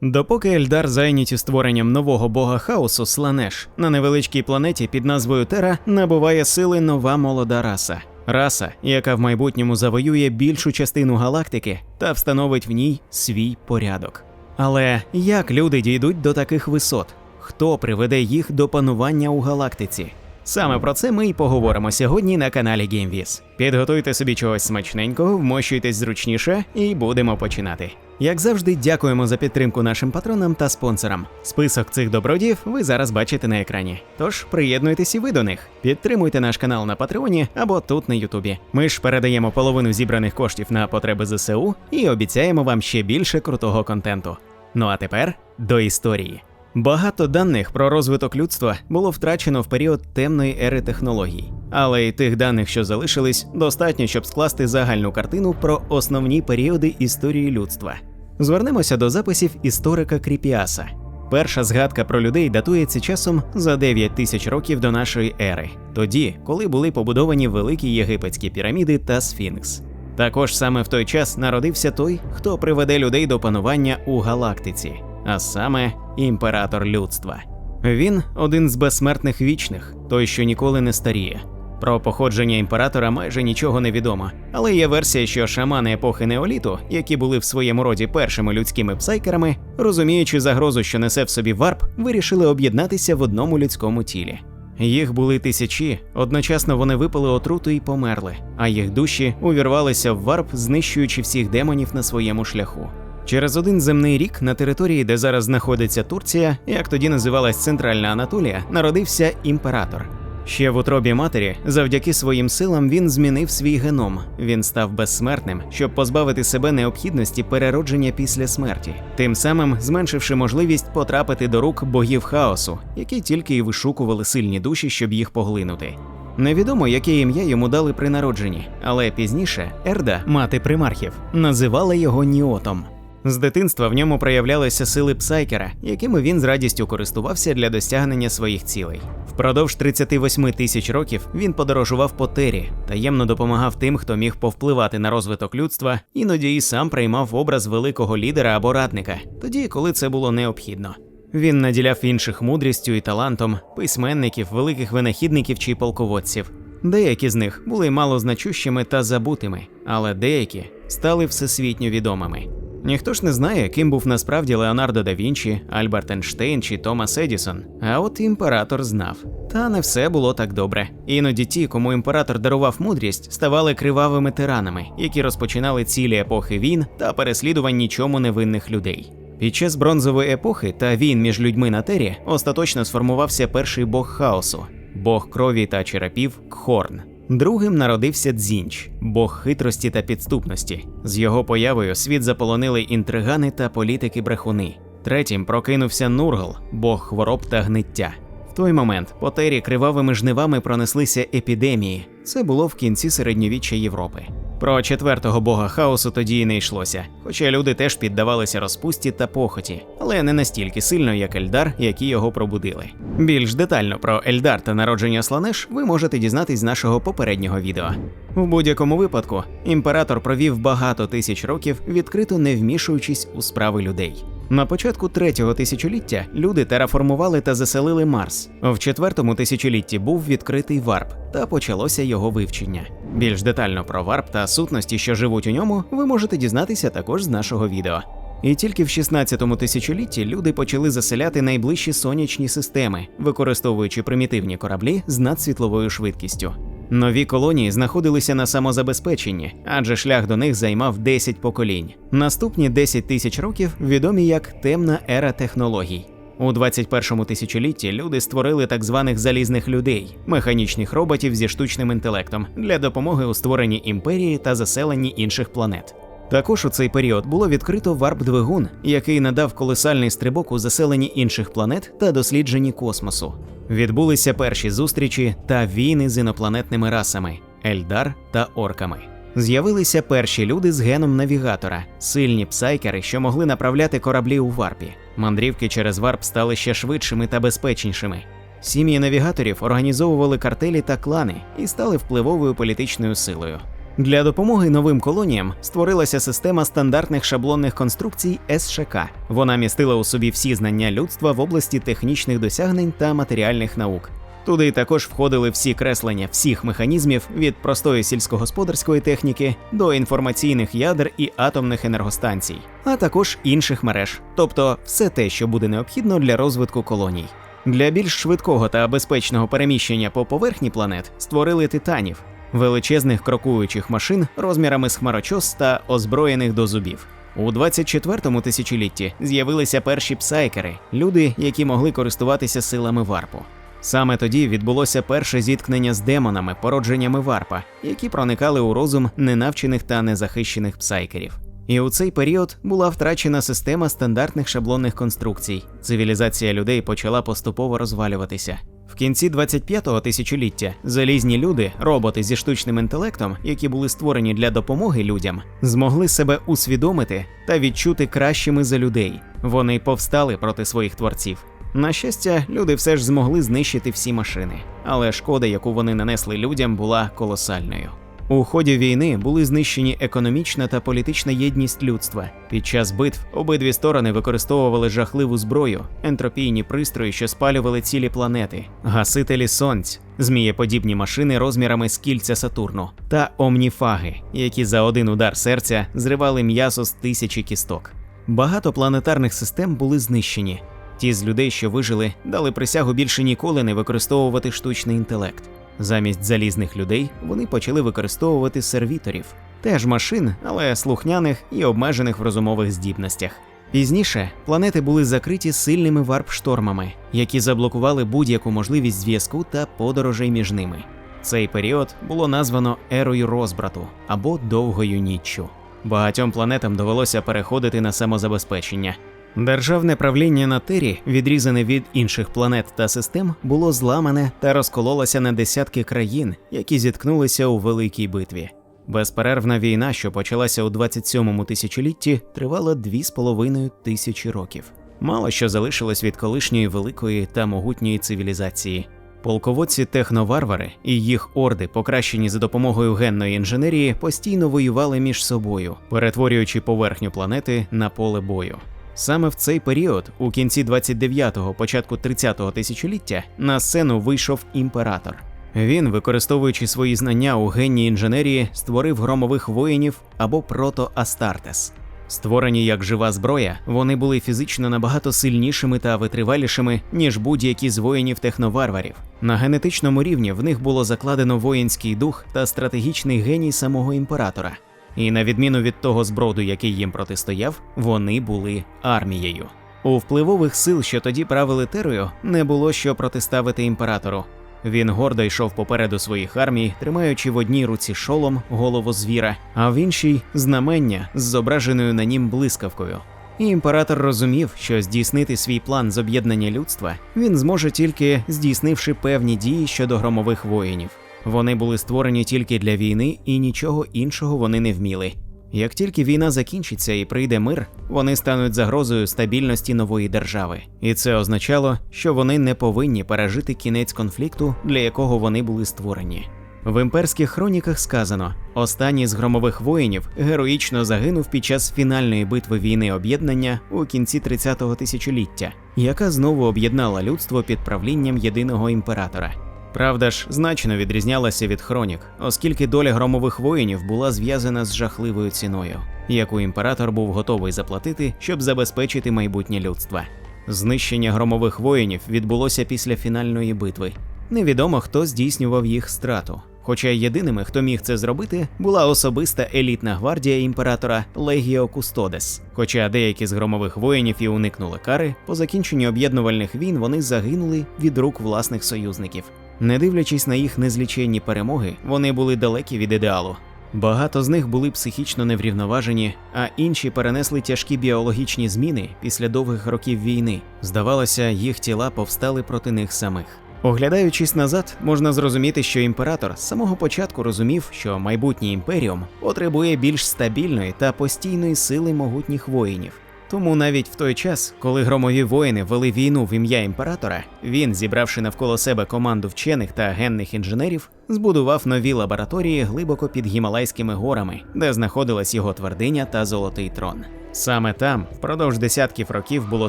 Допоки Ельдар зайняті створенням нового бога хаосу Сланеш, на невеличкій планеті під назвою Тера набуває сили нова молода раса. Раса, яка в майбутньому завоює більшу частину галактики та встановить в ній свій порядок. Але як люди дійдуть до таких висот? Хто приведе їх до панування у галактиці? Саме про це ми й поговоримо сьогодні на каналі GameViz. Підготуйте собі чогось смачненького, вмощуйтесь зручніше і будемо починати. Як завжди, дякуємо за підтримку нашим патронам та спонсорам. Список цих добродіїв ви зараз бачите на екрані. Тож приєднуйтесь і ви до них. Підтримуйте наш канал на Патреоні або тут на Ютубі. Ми ж передаємо половину зібраних коштів на потреби ЗСУ і обіцяємо вам ще більше крутого контенту. Ну а тепер до історії. Багато даних про розвиток людства було втрачено в період темної ери технологій, але й тих даних, що залишились, достатньо, щоб скласти загальну картину про основні періоди історії людства. Звернемося до записів історика Кріпіаса. Перша згадка про людей датується часом за 9 тисяч років до нашої ери, тоді, коли були побудовані великі єгипетські піраміди та Сфінкс. Також саме в той час народився той, хто приведе людей до панування у галактиці, а саме імператор людства. Він один з безсмертних вічних, той, що ніколи не старіє. Про походження імператора майже нічого не відомо, але є версія, що шамани епохи неоліту, які були в своєму роді першими людськими псайкерами, розуміючи загрозу, що несе в собі варп, вирішили об'єднатися в одному людському тілі. Їх були тисячі, одночасно вони випили отруту і померли, а їх душі увірвалися в варп, знищуючи всіх демонів на своєму шляху. Через один земний рік на території, де зараз знаходиться Турція, як тоді називалась Центральна Анатолія, народився імператор. Ще в утробі матері, завдяки своїм силам, він змінив свій геном. Він став безсмертним, щоб позбавити себе необхідності переродження після смерті, тим самим зменшивши можливість потрапити до рук богів хаосу, які тільки й вишукували сильні душі, щоб їх поглинути. Невідомо, яке ім'я йому дали при народженні, але пізніше Ерда, мати примархів, називала його Ніотом. З дитинства в ньому проявлялися сили псайкера, якими він з радістю користувався для досягнення своїх цілей. Впродовж 38 тисяч років він подорожував по тері, таємно допомагав тим, хто міг повпливати на розвиток людства, іноді і сам приймав образ великого лідера або радника, тоді, коли це було необхідно. Він наділяв інших мудрістю і талантом, письменників, великих винахідників чи полководців. Деякі з них були малозначущими та забутими, але деякі стали всесвітньо відомими. Ніхто ж не знає, ким був насправді Леонардо да Вінчі, Альберт Ейнштейн чи Томас Едісон. А от імператор знав. Та не все було так добре. Іноді ті, кому імператор дарував мудрість, ставали кривавими тиранами, які розпочинали цілі епохи війн та переслідувань нічому невинних людей. Під час бронзової епохи та війн між людьми на тері остаточно сформувався перший бог хаосу, бог крові та черепів Кхорн. Другим народився Дзінч, бог хитрості та підступності. З його появою світ заполонили інтригани та політики-брехуни. Третім прокинувся Нургл, бог хвороб та гниття. В той момент по тері кривавими жнивами пронеслися епідемії. Це було в кінці середньовіччя Європи. Про четвертого бога хаосу тоді й не йшлося, хоча люди теж піддавалися розпусті та похоті, але не настільки сильно, як Ельдар, які його пробудили. Більш детально про Ельдар та народження Сланеш ви можете дізнатись з нашого попереднього відео. В будь-якому випадку імператор провів багато тисяч років, відкрито не вмішуючись у справи людей. На початку третього тисячоліття люди тераформували та заселили Марс. В четвертому тисячолітті був відкритий варп, та почалося його вивчення. Більш детально про варп та сутності, що живуть у ньому, ви можете дізнатися також з нашого відео. І тільки в 16-му тисячолітті люди почали заселяти найближчі сонячні системи, використовуючи примітивні кораблі з надсвітловою швидкістю. Нові колонії знаходилися на самозабезпеченні, адже шлях до них займав 10 поколінь. Наступні 10 тисяч років відомі як темна ера технологій. У 21-му тисячолітті люди створили так званих залізних людей, механічних роботів зі штучним інтелектом для допомоги у створенні імперії та заселенні інших планет. Також у цей період було відкрито варп-двигун, який надав колосальний стрибок у заселенні інших планет та дослідженні космосу. Відбулися перші зустрічі та війни з інопланетними расами Ельдар та орками. З'явилися перші люди з геном навігатора, сильні псайкери, що могли направляти кораблі у варпі. Мандрівки через варп стали ще швидшими та безпечнішими. Сім'ї навігаторів організовували картелі та клани і стали впливовою політичною силою. Для допомоги новим колоніям створилася система стандартних шаблонних конструкцій СШК. Вона містила у собі всі знання людства в області технічних досягнень та матеріальних наук. Туди також входили всі креслення всіх механізмів від простої сільськогосподарської техніки до інформаційних ядер і атомних енергостанцій, а також інших мереж, тобто все те, що буде необхідно для розвитку колоній. Для більш швидкого та безпечного переміщення по поверхні планет створили титанів, величезних крокуючих машин розмірами з хмарочос та озброєних до зубів. У 24-му тисячолітті з'явилися перші псайкери, люди, які могли користуватися силами варпу. Саме тоді відбулося перше зіткнення з демонами, породженнями варпа, які проникали у розум ненавчених та незахищених псайкерів. І у цей період була втрачена система стандартних шаблонних конструкцій. Цивілізація людей почала поступово розвалюватися. В кінці 25-го тисячоліття залізні люди, роботи зі штучним інтелектом, які були створені для допомоги людям, змогли себе усвідомити та відчути кращими за людей. Вони повстали проти своїх творців. На щастя, люди все ж змогли знищити всі машини, але шкода, яку вони нанесли людям, була колосальною. У ході війни були знищені економічна та політична єдність людства. Під час битв обидві сторони використовували жахливу зброю, ентропійні пристрої, що спалювали цілі планети, гасителі сонць, змієподібні машини розмірами з кільця Сатурну та омніфаги, які за один удар серця зривали м'ясо з тисячі кісток. Багато планетарних систем були знищені. Ті з людей, що вижили, дали присягу більше ніколи не використовувати штучний інтелект. Замість залізних людей вони почали використовувати сервіторів, теж машин, але слухняних і обмежених в розумових здібностях. Пізніше планети були закриті сильними варп-штормами, які заблокували будь-яку можливість зв'язку та подорожей між ними. Цей період було названо ерою розбрату або довгою ніччю. Багатьом планетам довелося переходити на самозабезпечення. Державне правління на Тері, відрізане від інших планет та систем, було зламане та розкололося на десятки країн, які зіткнулися у великій битві. Безперервна війна, що почалася у 27-му тисячолітті, тривала дві з половиною тисячі років. Мало що залишилось від колишньої великої та могутньої цивілізації. Полководці техноварвари і їх орди, покращені за допомогою генної інженерії, постійно воювали між собою, перетворюючи поверхню планети на поле бою. Саме в цей період, у кінці 29-го, початку 30-го тисячоліття, на сцену вийшов імператор. Він, використовуючи свої знання у генній інженерії, створив громових воїнів або прото-Астартес. Створені як жива зброя, вони були фізично набагато сильнішими та витривалішими, ніж будь-які з воїнів техноварварів. На генетичному рівні в них було закладено воїнський дух та стратегічний геній самого імператора. І на відміну від того зброду, який їм протистояв, вони були армією. У впливових сил, що тоді правили терою, не було що протиставити імператору. Він гордо йшов попереду своїх армій, тримаючи в одній руці шолом голову звіра, а в іншій знамення з зображеною на нім блискавкою. І імператор розумів, що здійснити свій план з об'єднання людства він зможе тільки здійснивши певні дії щодо громових воїнів. Вони були створені тільки для війни і нічого іншого вони не вміли. Як тільки війна закінчиться і прийде мир, вони стануть загрозою стабільності нової держави, і це означало, що вони не повинні пережити кінець конфлікту, для якого вони були створені. В імперських хроніках сказано: останній з громових воїнів героїчно загинув під час фінальної битви війни об'єднання у кінці 30-го тисячоліття, яка знову об'єднала людство під правлінням єдиного імператора. Правда ж, значно відрізнялася від хронік, оскільки доля громових воїнів була зв'язана з жахливою ціною, яку імператор був готовий заплатити, щоб забезпечити майбутнє людства. Знищення громових воїнів відбулося після фінальної битви. Невідомо, хто здійснював їх страту. Хоча єдиними, хто міг це зробити, була особиста елітна гвардія імператора Легіо Кустодес. Хоча деякі з громових воїнів і уникнули кари, по закінченню об'єднувальних війн вони загинули від рук власних союзників. Не дивлячись на їх незліченні перемоги, вони були далекі від ідеалу. Багато з них були психічно неврівноважені, а інші перенесли тяжкі біологічні зміни після довгих років війни. Здавалося, їх тіла повстали проти них самих. Оглядаючись назад, можна зрозуміти, що імператор з самого початку розумів, що майбутній імперіум потребує більш стабільної та постійної сили могутніх воїнів. Тому навіть в той час, коли громові воїни вели війну в ім'я імператора, він, зібравши навколо себе команду вчених та генних інженерів, збудував нові лабораторії глибоко під Гімалайськими горами, де знаходилась його твердиня та золотий трон. Саме там впродовж десятків років було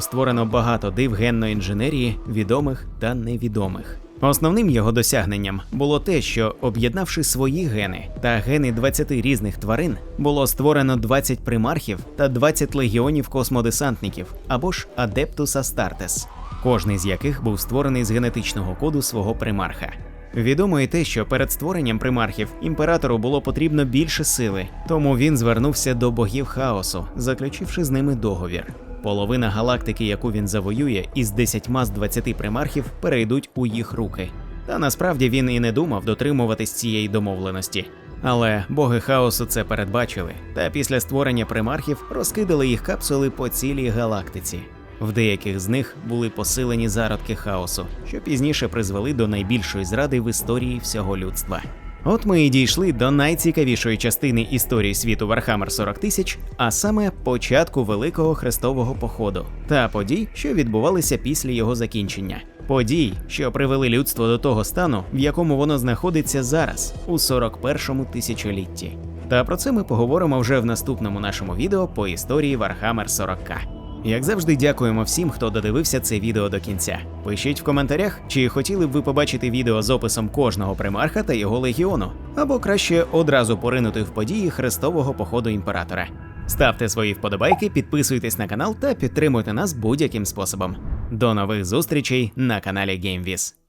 створено багато див генної інженерії, відомих та невідомих. Основним його досягненням було те, що, об'єднавши свої гени та гени 20 різних тварин, було створено 20 примархів та 20 легіонів космодесантників або ж Адептус Астартес, кожний з яких був створений з генетичного коду свого примарха. Відомо і те, що перед створенням примархів імператору було потрібно більше сили, тому він звернувся до богів хаосу, заключивши з ними договір. Половина галактики, яку він завоює, із 10 з 20 примархів перейдуть у їх руки. Та насправді він і не думав дотримуватись цієї домовленості. Але боги хаосу це передбачили, та після створення примархів розкидали їх капсули по цілій галактиці. В деяких з них були посилені зародки хаосу, що пізніше призвели до найбільшої зради в історії всього людства. От ми і дійшли до найцікавішої частини історії світу Вархаммер 40 тисяч, а саме початку Великого Хрестового походу та подій, що відбувалися після його закінчення. Подій, що привели людство до того стану, в якому воно знаходиться зараз, у 41-му тисячолітті. Та про це ми поговоримо вже в наступному нашому відео по історії Warhammer 40К. Як завжди, дякуємо всім, хто додивився це відео до кінця. Пишіть в коментарях, чи хотіли б ви побачити відео з описом кожного примарха та його легіону, або краще одразу поринути в події хрестового походу імператора. Ставте свої вподобайки, підписуйтесь на канал та підтримуйте нас будь-яким способом. До нових зустрічей на каналі GameViz.